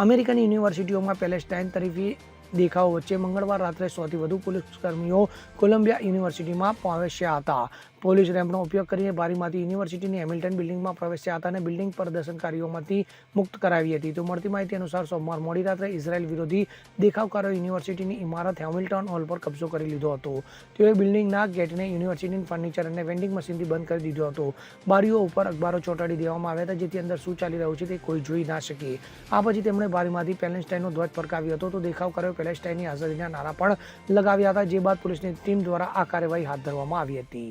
American યુનિવર્સિટીઓમાં Palestine તરફી દેખાવો વચ્ચે મંગળવાર રાત્રે સોથી વધુ પોલીસ કર્મીઓ કોલંબિયા યુનિવર્સિટીમાં પહોંચ્યા હતા. પોલીસ રેમ્પનો ઉપયોગ કરીને બારીમાંથી યુનિવર્સિટીની હેમિલ્ટન બિલ્ડિંગમાં પ્રવેશ્યા હતા અને બિલ્ડિંગ પ્રદર્શનકારીઓમાંથી મુક્ત કરાવી હતી. તો મળતી માહિતી અનુસાર સોમવાર મોડી રાત્રે ઇઝરાયલ વિરોધી દેખાવકારો યુનિવર્સિટીની ઇમારત હેમિલ્ટન હોલ પર કબજો કરી લીધો હતો. તેઓએ બિલ્ડિંગના ગેટને યુનિવર્સિટીની ફર્નિચર અને વેન્ડિંગ મશીનથી બંધ કરી દીધો હતો. બારીઓ ઉપર અખબારો ચોંટાડી દેવામાં આવ્યા હતા, જેથી અંદર શું ચાલી રહ્યું છે તે કોઈ જોઈ ના શકે. આ પછી તેમણે બારીમાંથી પેલેસ્ટાઇનનો ધ્વજ ફરકાવ્યો હતો. તો દેખાવકારોએ પેલેસ્ટાઇનની હાજરીના નારા પણ લગાવ્યા હતા, જે બાદ પોલીસની ટીમ દ્વારા આ કાર્યવાહી હાથ ધરવામાં આવી હતી.